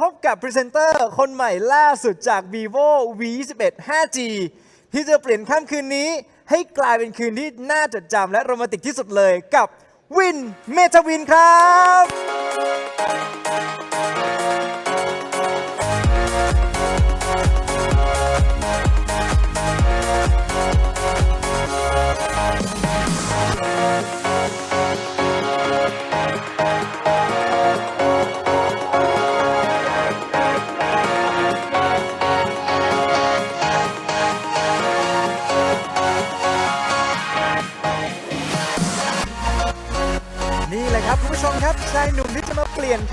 พบกับพรีเซนเตอร์คนใหม่ล่าสุดจาก vivo v 2 1 5g ที่จะเปลี่ยนค่ำคืนนี้ให้กลายเป็นคืนที่น่าจดจำและโรแมนติกที่สุดเลยกับวินเมทาวินครับ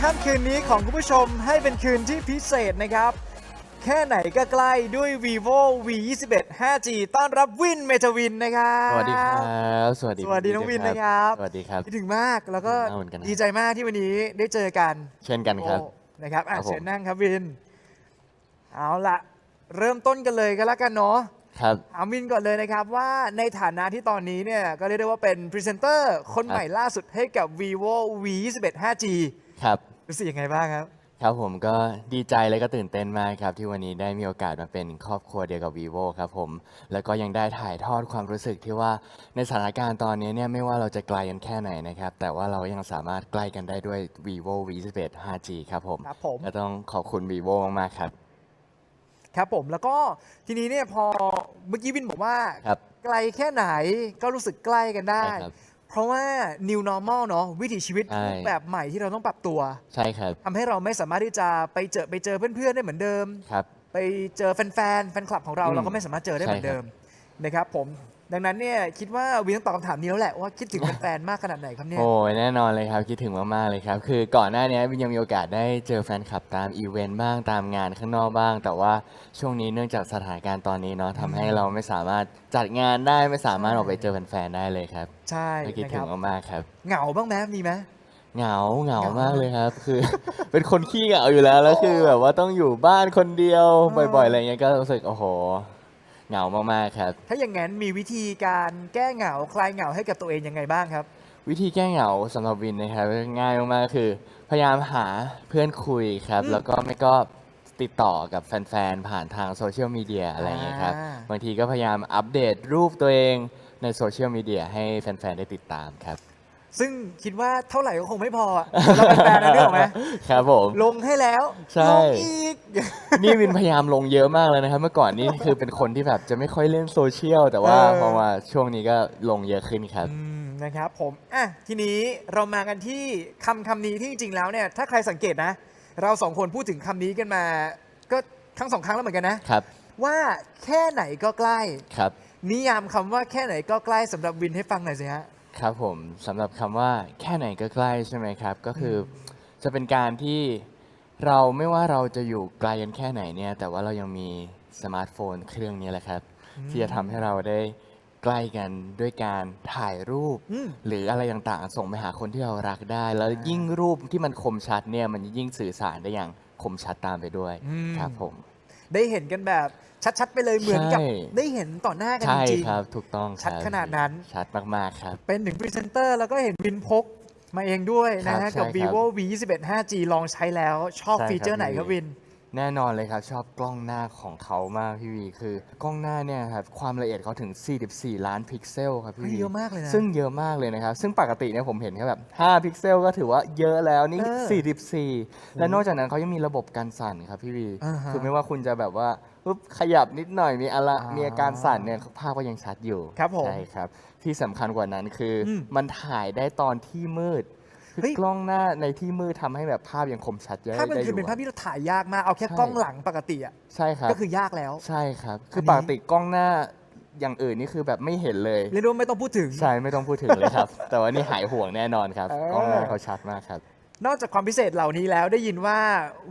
ค่ำคืนนี้ของคุณผู้ชมให้เป็นคืนที่พิเศษนะครับ แค่ไหนก็ใกล้ด้วย vivo v 2 1 5g ต้อนรับวินเมทาวินนะครับ สวัสดีครับ สวัสดีสวัสดีน้องวินนะครับ สวัสดีครับคิดถึงมากแล้วก็เหมือนกันนะดีใจมากที่วันนี้ได้เจอกัน เช่นกันครับโอ้นะครับอะครับผมเชิญนั่งครับวิน เอาละเริ่มต้นกันเลยก็แล้วกันเนาะครับเอาวินก่อนเลยนะครับว่าในฐานะที่ตอนนี้เนี่ยก็เรียกได้ว่าเป็นพรีเซนเตอร์คนใหม่ล่าสุดให้กับ vivo v 2 1 5g ครับ รู้สึกยังไงบ้างครับครับผมก็ดีใจและก็ตื่นเต้นมากครับ ที่วันนี้ได้มีโอกาสมาเป็นครอบครัวเดียวกับ vivo ครับผม แล้วก็ยังได้ถ่ายทอดความรู้สึกที่ว่าในสถานการณ์ตอนนี้เนี่ยไม่ว่าเราจะไกลกันแค่ไหนนะครับ แต่ว่าเรายังสามารถใกล้กันได้ด้วย vivo v 1 1 5g ครับผมครับผม และต้องขอบคุณ vivo มากๆครับ ครับผมแล้วก็ทีนี้เนี่ยพอเมื่อกี้วินบอกว่า ครับ ไกลแค่ไหนก็รู้สึกใกล้กันได้ ใช่ครับ เพราะว่า new normal เนาะวิถีชีวิตใช่ รูปแบบใหม่ที่เราต้องปรับตัวใช่ครับทำให้เราไม่สามารถที่จะไปเจอไปเจอเพื่อนๆได้เหมือนเดิม ครับ ไปเจอแฟนๆแฟนคลับของเราอืมเราก็ไม่สามารถเจอได้เหมือนใช่ครับเดิมนะครับผม ดังนั้นเนี่ยคิดว่าวินต้องตอบคำถามนี้แล้วแหละว่าคิดถึงแฟนๆมากขนาดไหนครับเนี่ย โอ้ยแน่นอนเลยครับ คิดถึงมากๆเลยครับ คือก่อนหน้านี้วินยังมีโอกาสได้เจอแฟนคลับตามอีเวนต์บ้างตามงานข้างนอกบ้าง แต่ว่าช่วงนี้เนื่องจากสถานการณ์ตอนนี้เนาะทำให้เราไม่สามารถจัดงานได้ไม่สามารถออกไปเจอแฟนๆได้เลยครับใช่ก็คิดนะคถึงรับมากๆครับ เหงาบ้างไหมมีไหมเหงาเหงาเหงามมากเลยครับ คือ เป็นคนขี้เหงาอยู่แล้วแล้วคือแบบว่าต้องอยู่บ้านคนเดียวเออบ่อยๆอะไรเงี้ยก็รู้สึกโอ้โห เหงามากๆครับ ถ้าอย่างนั้นมีวิธีการแก้เหงาคลายเหงาให้กับตัวเองยังไงบ้างครับ วิธีแก้เหงาสำหรับวินนะครับง่ายมากๆคือ พยายามหาเพื่อนคุยครับอืมแล้วก็ไม่ก็ติดต่อกับแฟนๆผ่านทางโซเชียลมีเดียอะไรอย่างเงี้ยครับ อ่า บางทีก็พยายามอัปเดตรูปตัวเองในโซเชียลมีเดียให้แฟนๆได้ติดตามครับ ซึ่งคิดว่าเท่าไหร่ก็คงไม่พออะสำหรับแฟนๆนะนึกออกไหมครับผม ลงให้แล้วใช่ ลงอีก นี่วินพยายามลงเยอะมากเลยนะครับ เมื่อก่อนนี่คือเป็นคนที่แบบจะไม่ค่อยเล่นโซเชียล แต่ว่าเออ พอมาช่วงนี้ก็ลงเยอะขึ้นครับ อืมนะครับผมอะทีนี้เรามากันที่คำคำนี้ที่จริงๆแล้วเนี่ยถ้าใครสังเกตนะ เราสองคนพูดถึงคำนี้กันมา ก็ทั้งสองครั้งแล้วเหมือนกันนะ ครับ ว่าแค่ไหนก็ใกล้ ครับ นิยามคำว่าแค่ไหนก็ใกล้สำหรับวินให้ฟังหน่อยสิฮะ ครับผมสำหรับคำว่าแค่ไหนก็ใกล้ใช่ไหมครับ ก็คืออจะเป็นการที่เราไม่ว่าเราจะอยู่ไกลกันแค่ไหนเนี่ย แต่ว่าเรายังมีสมาร์ทโฟนเครื่องนี้แหละครับ ที่จะทำให้เราได้ใกล้กันด้วยการถ่ายรูปอืมหรืออะไรต่างๆ ส่งไปหาคนที่เรารักได้ แล้วยิ่งรูปที่มันคมชัดเนี่ยมันยิ่งสื่อสารได้อย่างคมชัดตามไปด้วยอืมครับผม ได้เห็นกันแบบชัด ๆ ไปเลยเหมือนกับ ใช่ ได้เห็นต่อหน้ากันใช่จริง ครับถูกต้องชัดครับขนาดนั้น ชัดมากๆครับ ๆเป็นหนึ่งพรีเซนเตอร์แล้วก็เห็นวินพกมาเองด้วยนะครัฮะบกับใช่ครับ vivo v 2 1 5g ลองใช้แล้วชอบใช่ครับฟีเจอร์ไหนครับพี่วิน แน่นอนเลยครับ ชอบกล้องหน้าของเขามากพี่วีคือกล้องหน้าเนี่ยครับความละเอียดเขาถึง 44 ล้านพิกเซลครับพี่เฮ้ยวีเยอะมากเลยนะซึ่งเยอะมากเลยนะครับ ซึ่งปกติเนี่ยผมเห็นแค่แบบ 5 พิกเซลก็ถือว่าเยอะแล้วนี่เออ44 และนอกจากนั้นเขายังมีระบบการสั่นครับพี่วีอ่าฮะคือไม่ว่าคุณจะแบบว่าปุ๊บขยับนิดหน่อยมีอะไรอ่ามีมีอาการสั่นเนี่ยภาพก็ยังชัดอยู่ครับผมใช่ครับที่สำคัญกว่านั้นคืออมมันถ่ายได้ตอนที่มืด คือเฮ้ย กล้องหน้าในที่มืดทำให้แบบภาพยังคมชัดได้ภาพมันได้อคือยู่เป็นภาพอะ ที่เราถ่ายยากมาก เอาแค่ใช่ กล้องหลังปกติอะใช่ครับ ก็คือยากแล้ว ใช่ครับ คือันนี้อปกติกล้องหน้าอย่างอื่นนี่คือแบบไม่เห็นเลย เรียกได้ว่าไม่ต้องพูดถึง ใช่ไม่ต้องพูดถึงเลยครับ แต่ว่านี่หายห่วงแน่นอนครับเออ กล้องหน้าเขาชัดมากครับ นอกจากความพิเศษเหล่านี้แล้วได้ยินว่า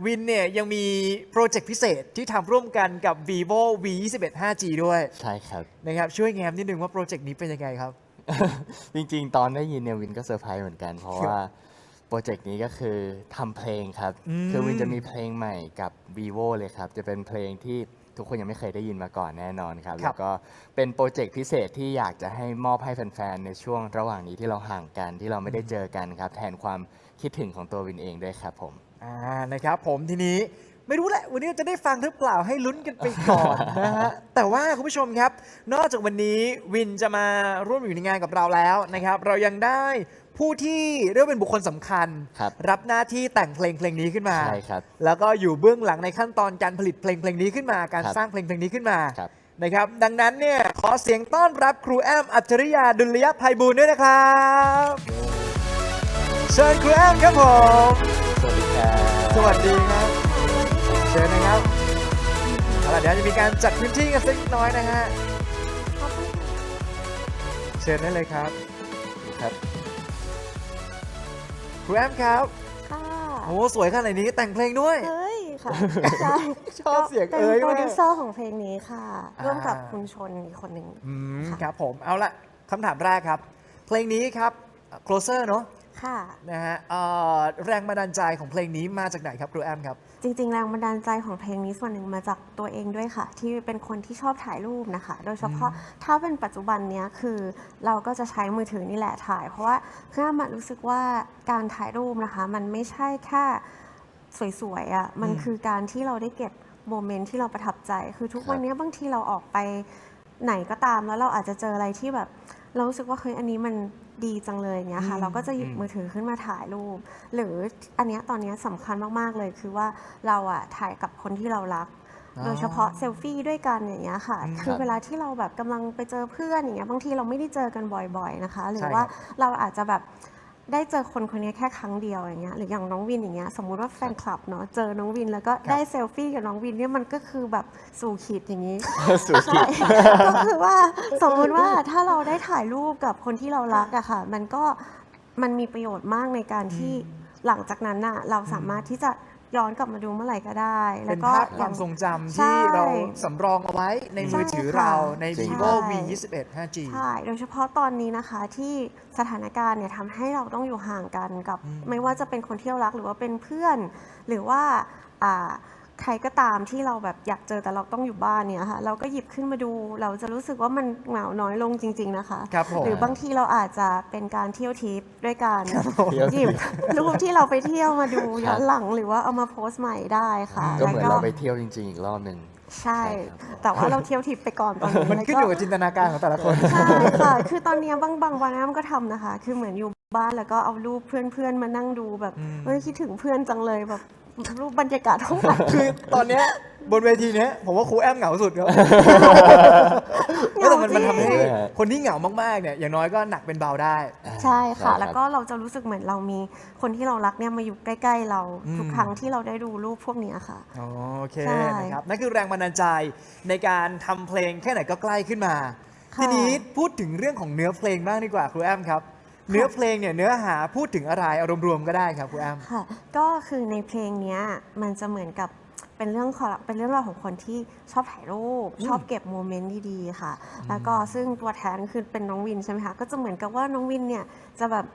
วินเนี่ยยังมีโปรเจกต์พิเศษที่ทำร่วมกันกับ vivo v 2 1 5g ด้วยใช่ครับ นะครับช่วยแง้มนิดนึงว่าโปรเจกต์นี้เป็นยังไงครับ จริงๆ ตอนได้ยินเนี่ยวินก็เซอร์ไพรส์เหมือนกัน เพราะว่าโปรเจกต์นี้ก็คือทำเพลงครับ อืม คือวินจะมีเพลงใหม่กับ vivo เลยครับ จะเป็นเพลงที่ทุกคนยังไม่เคยได้ยินมาก่อนแน่นอนครับ แล้วก็เป็นโปรเจกต์พิเศษที่อยากจะให้มอบให้แฟนๆ ในช่วงระหว่างนี้ที่เราห่างกันที่เราไม่ได้เจอกันครับ แทนความคิดถึงของตัววินเองด้วยครับผม อ่านะครับผมทีนี้ ไม่รู้แหละ วันนี้จะได้ฟังหรือเปล่าให้ลุ้นกันไปก่อนนะฮะ แต่ว่าคุณผู้ชมครับ นอกจากวันนี้วินจะมาร่วมอยู่ในงานกับเราแล้วนะครับ เรายังได้ผู้ที่เรียกว่าเป็นบุคคลสำคัญครับรับหน้าที่แต่งเพลงเพลงนี้ขึ้นมาใช่ครับแล้วก็อยู่เบื้องหลังในขั้นตอนการผลิตเพลงเพลงนี้ขึ้นมา การครับสร้างเพลงเพลงนี้ขึ้นมาครับ นะครับ ดังนั้นเนี่ยขอเสียงต้อนรับครูแอมอัจฉริยาดุลยภัยบูลย์ด้วยนะครับเชิญครูแอมครับผม สวัสดีครับ สวัสดีครับ เชิญนะครับเอาล่ะเดี๋ยวจะมีการจัดพื้นที่กันสักน้อยนะฮะเชิญได้เลยครับครับครูแอมครับค่ะโอ้สวยขนาดนี้แต่งเพลงด้วยเฮ้ยค่ะใช่ชอบเสียงเป็นเอ้ยโปรมากดิวเซอร์ของเพลงนี้ค่ะอ่าร่วมกับคุณชนอีกคนหนึ่งอืมค่ะครับผมเอาละคำถามแรกครับ เพลงนี้ครับ closer เนอะค่ะนะฮะเอ่อแรงบันดาลใจของเพลงนี้มาจากไหนครับครูแอมครับ จริงๆ แรงบันดาลใจของเพลงนี้ส่วนหนึ่งมาจากตัวเองด้วยค่ะ ที่เป็นคนที่ชอบถ่ายรูปนะคะ โดยเฉพาะถ้าเป็นปัจจุบันเนี้ยคือเราก็จะใช้มือถือนี่แหละถ่าย เพราะว่าเพื่อมารู้สึกว่าการถ่ายรูปนะคะ มันไม่ใช่แค่สวยๆอะ่ะมันอืมคือการที่เราได้เก็บโมเมนต์ที่เราประทับใจ คือทุกครับวันเนี้ยบางทีเราออกไปไหนก็ตามแล้วเราอาจจะเจออะไรที่แบบ เรารู้สึกว่าเฮ้ยอันนี้มัน ดีจังเลยอย่างเงี้ยค่ะอืมเราก็จะหยิบอืมมือถือขึ้นมาถ่ายรูป หรืออันเนี้ยตอนเนี้ยสำคัญมากๆเลยคือว่าเราอะถ่ายกับคนที่เรารัก อ๋อโดยเฉพาะเซลฟี่ด้วยกันอย่างเงี้ยค่ะ อืมคือครับเวลาที่เราแบบกำลังไปเจอเพื่อนอย่างเงี้ยบางทีเราไม่ได้เจอกันบ่อยๆนะคะ หรืใช่อครับว่าเราอาจจะแบบ ได้เจอคนคนนี้แค่ครั้งเดียวอย่างเงี้ยหรืออย่างน้องวินอย่างเงี้ยสมมุติว่าแฟนคลับเนาะเจอน้องวินแล้วก็ได้เซลฟี่กับน้องวินเนี่ยมันก็คือแบบสู่ขีดอย่างนี้สุดใช่ก็คือว่าสมมุติว่าถ้าเราได้ถ่ายรูปกับคนที่เรารักอะค่ะ มันก็มันมีประโยชน์มากในการที่หลังจากนั้นน่ะเราสามารถที่จะ ย้อนกลับมาดูเมื่อไหร่ก็ได้ แล้เป็วนก็ ภาพความทรงจำที่เราสำรองเอาไว้ในมือถือเราในจริง vivo ใช่ v 2 1 5G ใช่ โดยเฉพาะตอนนี้นะคะที่สถานการณ์เนี่ยทำให้เราต้องอยู่ห่างกันกับ อืมไม่ว่าจะเป็นคนที่เรารักหรือว่าเป็นเพื่อน หรือว่าอ่า ใครก็ตามที่เราแบบอยากเจอแต่เราต้องอยู่บ้านเนี่ยค่ะ เราก็หยิบขึ้นมาดู เราจะรู้สึกว่ามันเหงาน้อยลงจริง ๆนะคะ ครับผม หรือบางทีเราอาจจะเป็นการเที่ยวทริปด้วยการเที่ยวหยิบรูปที่เราไปเที่ยวมาดูครับย้อนหลังหรือว่าเอามาโพสต์ใหม่ได้ค่ะก็เหมือนแล้วเราไปเที่ยวจริง ๆ อีกรอบหนึ่งใช่ใช่ครับแต่ว่าเราเที่ยวทริปไปก่อนตอนนี้มันขึ้นอยู่กับจินตนาการของแต่ละคน ใช่ค่ะ คือตอนเนี้ยบางบางวันน้ำก็ทำนะคะ คือเหมือนอยู่บ้านแล้วก็เอารูปเพื่อนๆมานั่งดูแบบอืมเอ้ยคิดถึงเพื่อนจังเลยแบบ รูปบรรยากาศห้องอัด คือตอนเนี้ยบนเวทีเนี้ยผมว่าครูแอมเหงาสุดครับเหงาแต่มันมันจริงทำให้ใช่ฮะคนที่เหงามากๆเนี่ยอย่างน้อยก็หนักเป็นเบาได้ ใช่ค่ะรับแล้วก็เราจะรู้สึกเหมือนเรามีคนที่เรารักเนี่ยมาอยู่ใกล้ ๆ เราอืม ทุกครั้งที่เราได้ดูรูปพวกเนี้ยค่ะอ๋อโอเคใช่นะครับนั่นคือแรงบันดาลใจในการทำเพลงแค่ไหนก็ใกล้ขึ้นมา ค่ะ ทีนี้พูดถึงเรื่องของเนื้อเพลงบ้างดีกว่าครูแอมครับ เนื้อเพลงเนี่ยเนื้อหาพูดถึงอะไรอารมณ์รวมก็ได้ครับครูแอมค่ะ ก็คือในเพลงเนี้ยมันจะเหมือนกับเป็นเรื่องของเป็นเรื่องราวของคนที่ชอบถ่ายรูปอืมชอบเก็บโมเมนต์ดีๆค่ะ แล้วก็ซึ่งตัวแทนคือเป็นน้องวินใช่ไหมคะก็จะเหมือนกับว่าน้องวินเนี่ยจะแบบ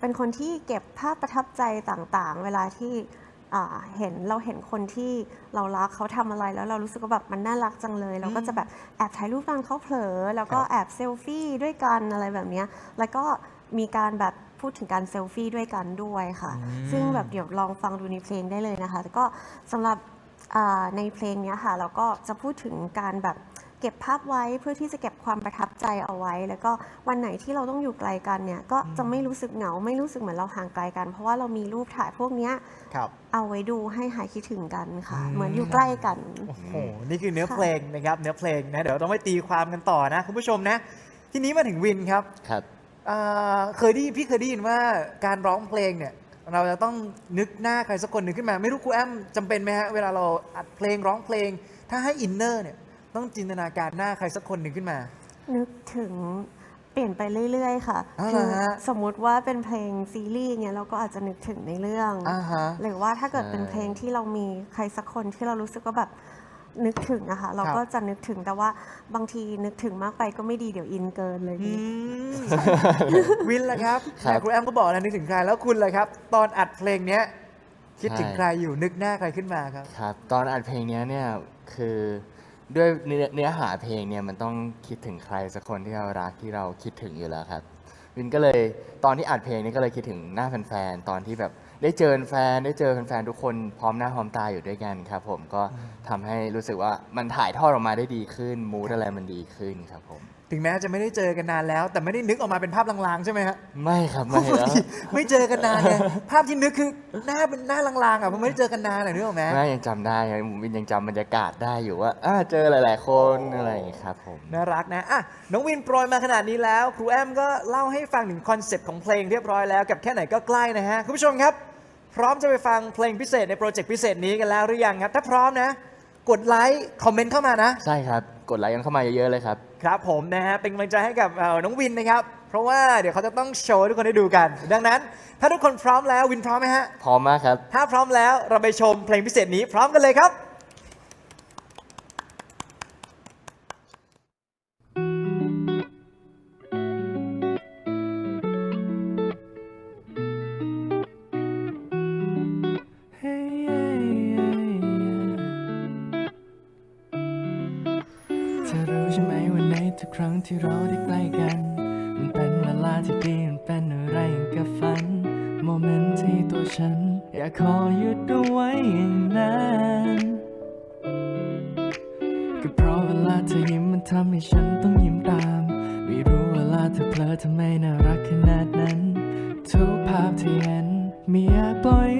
เป็นคนที่เก็บภาพประทับใจต่างๆ เวลาที่อ่าเห็นเราเห็นคนที่เรารักเขาทำอะไรแล้วเรารู้สึกว่าแบบมันน่ารักจังเลย เราก็จะแบบแอบถ่ายรูปตอนเขาเผลอ แล้วก็ครับแอบเซลฟี่ด้วยกันอะไรแบบเนี้ยแล้วก็ มีการแบบพูดถึงการเซลฟี่ด้วยกันด้วยค่ะ อืม ซึ่งแบบเดี๋ยวลองฟังดูในเพลงได้เลยนะคะแล้วก็สำหรับอ่าในเพลงเนี้ยค่ะเราก็จะพูดถึงการแบบเก็บภาพไว้เพื่อที่จะเก็บความประทับใจเอาไว้ แล้วก็วันไหนที่เราต้องอยู่ไกลกันเนี่ยก็จะไม่รู้สึกเหงาไม่รู้สึกเหมือนเราห่างไกลกัน เพราะว่าเรามีรูปถ่ายพวกเนี้ยครับ เอาไว้ดูให้หายคิดถึงกันค่ะ อืม เหมือนอยู่ใกล้กัน โอ้โห นี่คือเนื้อค่ะ เพลงนะครับ เนื้อเพลงนะ เดี๋ยวต้องไปตีความกันต่อนะ คุณผู้ชมนะ ทีนี้มาถึงวินครับ ครับ อ่าเคยได้ยินพี่เคยได้ยินว่าการร้องเพลงเนี่ย เราจะต้องนึกหน้าใครสักคนหนึ่งขึ้นมา ไม่รู้ครูแอมจำเป็นไหมฮะ เวลาเราอัดเพลงร้องเพลง ถ้าให้อินเนอร์เนี่ย ต้องจินตนาการหน้าใครสักคนหนึ่งขึ้นมา นึกถึงเปลี่ยนไปเรื่อย ๆ ค่ะ อ๋อคืเหรอฮะ สมมุติว่าเป็นเพลงซีรีส์เงี้ยเราก็อาจจะนึกถึงในเรื่อง อ่าฮะ หรือว่าถ้าเกิดเป็นใช่เพลงที่เรามีใครสักคนที่เรารู้สึกว่าแบบ นึกถึงอะค่ะเราครับก็จะนึกถึงแต่ว่าบางทีนึกถึงมากไปก็ไม่ดีเดี๋ยวอินเกินเลยอืพี่ มวินล่ะครับครับ แต่ครูแอมก็บอกแล้วนึกถึงใครแล้วคุณล่ะครับ ตอนอัดเพลงเนี้ย คิดถึงใช่ใครอยู่นึกหน้าใครขึ้นมาครับ ครับ ตอนอัดเพลงเนี้ยเนี่ยคือด้วยเนื้อเนื้อหาเพลงเนี่ยมันต้องคิดถึงใครสักคนที่เรารักที่เราคิดถึงอยู่แล้วครับวินก็เลยตอนที่อัดเพลงนี้ก็เลยคิดถึงหน้าแฟนๆตอนที่แบบ ได้เจอแฟนได้เจอแฟนๆทุกคนพร้อมหน้าพร้อมตาอยู่ด้วยกันครับ ผมก็ทำให้รู้สึกว่ามันถ่ายทอดออกมาได้ดีขึ้นมูดอะไรมันดีขึ้นครับผมถึงแม้จะไม่ได้เจอกันนานแล้ว แต่ไม่ได้นึกออกมาเป็นภาพลางๆใช่ไหมฮะไม่ครับไม่แล้วไม่เจอกันนานไงภาพที่นึกคือหน้าเป็นหน้าลางๆอะมันไม่ได้เจอกันนานอะนึกออกไหมแม่ยังจำได้ครับผมวินยังจำบรรยากาศได้อยู่ว่าอ่าเจอหลาย ๆ คนอะไรอย่างเงี้ยครับผมน่ารักนะอะน้องวินโปรยมาขนาดนี้แล้วครูแอมก็เล่าให้ฟังถึงคอนเซปต์ของเพลงเรียบร้อยแล้วกับแค่ไหนก็ใกล้นะฮะคุณผู้ชมครับ พร้อมจะไปฟังเพลงพิเศษในโปรเจกต์พิเศษนี้กันแล้วหรือยังครับ ถ้าพร้อมนะ กดไลค์คอมเมนต์เข้ามานะ ใช่ครับ กดไลค์กันเข้ามาเยอะๆเลยครับ ครับผมนะฮะเป็นกำลังใจให้กับเอ่อน้องวินนะครับ เพราะว่าเดี๋ยวเขาจะต้องโชว์ให้ทุกคนได้ดูกัน ดังนั้น ถ้าทุกคนพร้อมแล้ววินพร้อมไหมฮะ พร้อมมากครับ ถ้าพร้อมแล้วเราไปชมเพลงพิเศษนี้พร้อมกันเลยครับ เธอรู้ใช่ไหมว่าในทุกครั้งที่เราได้ใกล้กัน มันเป็นเวลาที่ดีมันเป็นอะไรอย่างกับฝัน โมเมนต์ที่ตัวฉัน อยากขอหยุดเอาไว้อย่างนั้นก็เพราะเวลาเธอยิ้มมันทำให้ฉันต้องยิ้มตาม ไม่รู้เวลาเธอเพลอทำไมน่ารักขนาดนั้น ทุกภาพที่เห็นไม่อยากปล่อย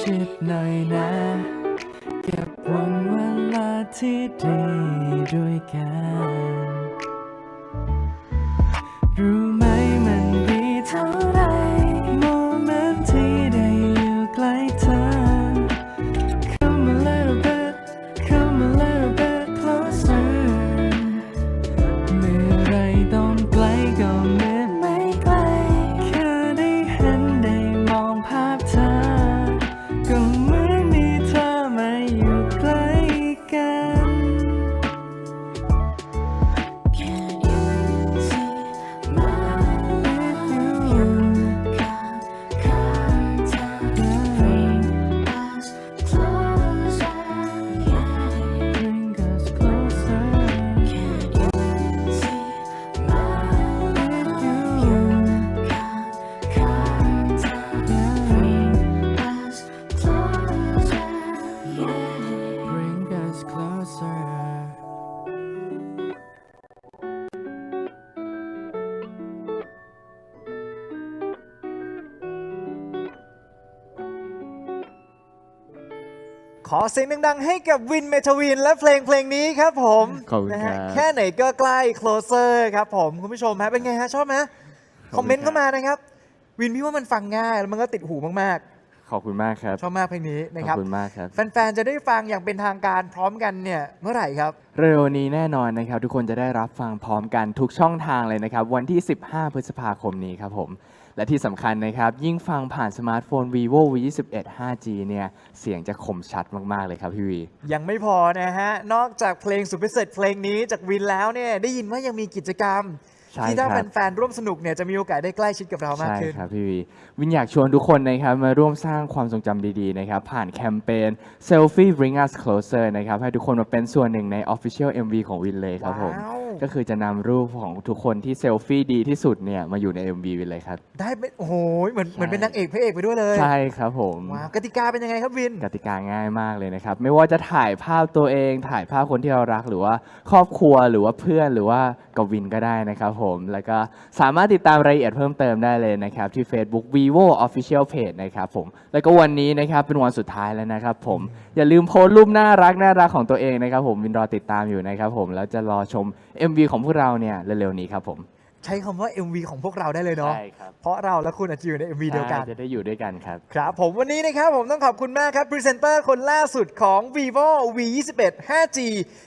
ชิดหน่อยนะ เก็บวันเวลาที่ดีด้วยกัน อเสียงดังๆให้กับวินเมทวินและเพลงเพลงนี้ครับผมขอบคุณนะครัฮะบแค่ไหนก็ใกล้ closer ครับผม คุณผู้ชมฮะเป็นไงฮะ ชอบไหมขคอบคุณครับอมเมนต์เข้ามานะครับ วินพี่ว่ามันฟังง่าย แล้วมันก็ติดหูมากขอบคุณมากครับ ๆ ชอบมากเพลงนี้นะขคอรับบคุณมากครับ แฟนๆจะได้ฟังอย่างเป็นทางการพร้อมกันเนี่ยเมื่อไหร่ครับ เร็วนี้แน่นอนนะครับ ทุกคนจะได้รับฟังพร้อมกันทุกช่องทางเลยนะครับ วันที่ 15 พฤษภาคมนี้ครับผม และที่สำคัญนะครับ ยิ่งฟังผ่านสมาร์ทโฟน vivo v 2 1 5G เนี่ย เสียงจะคมชัดมาก ๆ เลยครับพี่วี ยังไม่พอนะฮะ นอกจากเพลงสุดพิเศษเพลงนี้จากวินแล้วเนี่ย ได้ยินว่ายังมีกิจกรรมใช่ที่ถ้าครับแฟนๆร่วมสนุกเนี่ยจะมีโอกาสได้ใกล้ชิดกับเรามากใช่ขึ้นครับพี่วีวินอยากชวนทุกคนนะครับมาร่วมสร้างความทรงจำดีๆนะครับผ่านแคมเปญ Selfie Bring Us Closer นะครับให้ทุกคนมาเป็นส่วนหนึ่งใน Official MV ของวินเลยครับผม ว้าว ก็คือจะนำรูปของทุกคนที่เซลฟี่ดีที่สุดเนี่ยมาอยู่ใน MV วินเลยครับ ได้เป็นโอ้โหเหมือนใช่เหมือนเป็นนางเอกพระเอกไปด้วยเลยใช่ครับผม ว้าวกติกาเป็นยังไงครับวิน กติกาง่ายมากเลยนะครับ ไม่ว่าจะถ่ายภาพตัวเอง ถ่ายภาพคนที่เรารักหรือว่าครอบครัวหรือว่าเพื่อนหรือว่ากับวินก็ได้นะครับผม แล้วก็สามารถติดตามรายละเอียดเพิ่มเติมได้เลยนะครับ ที่ Facebook vivo official page นะครับผม แล้วก็วันนี้นะครับเป็นวันสุดท้ายแล้วนะครับผม อย่าลืมโพสต์รูปน่ารักน่ารักของตัวเองนะครับผมวินรอติดตามอยู่นะครับผมแล้วจะรอชม MV ของพวกเราเนี่ยเร็วๆนี้ครับผมใช้คำว่า MV ของพวกเราได้เลยเนาะ ใช่ครับเพราะเราและคุณอาจจะอยู่ใน MV เดียวกัน ใช่จะได้อยู่ด้วยกันครับ ครับ ผมวันนี้นะครับ ผมต้องขอบคุณมากครับ พรีเซนเตอร์คนล่าสุดของ vivo v 2 1 5g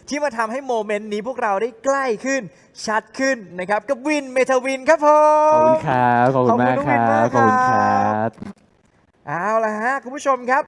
ที่มาทำให้โมเมนต์นี้พวกเราได้ใกล้ขึ้น ชัดขึ้นนะครับ กับวินเมทาวินครับผมขอบคุณครับ ขอบคุณมากครับขขออบบคุคุณณน้องวินคมากรัครับบเอาละฮะ คุณผู้ชมครับ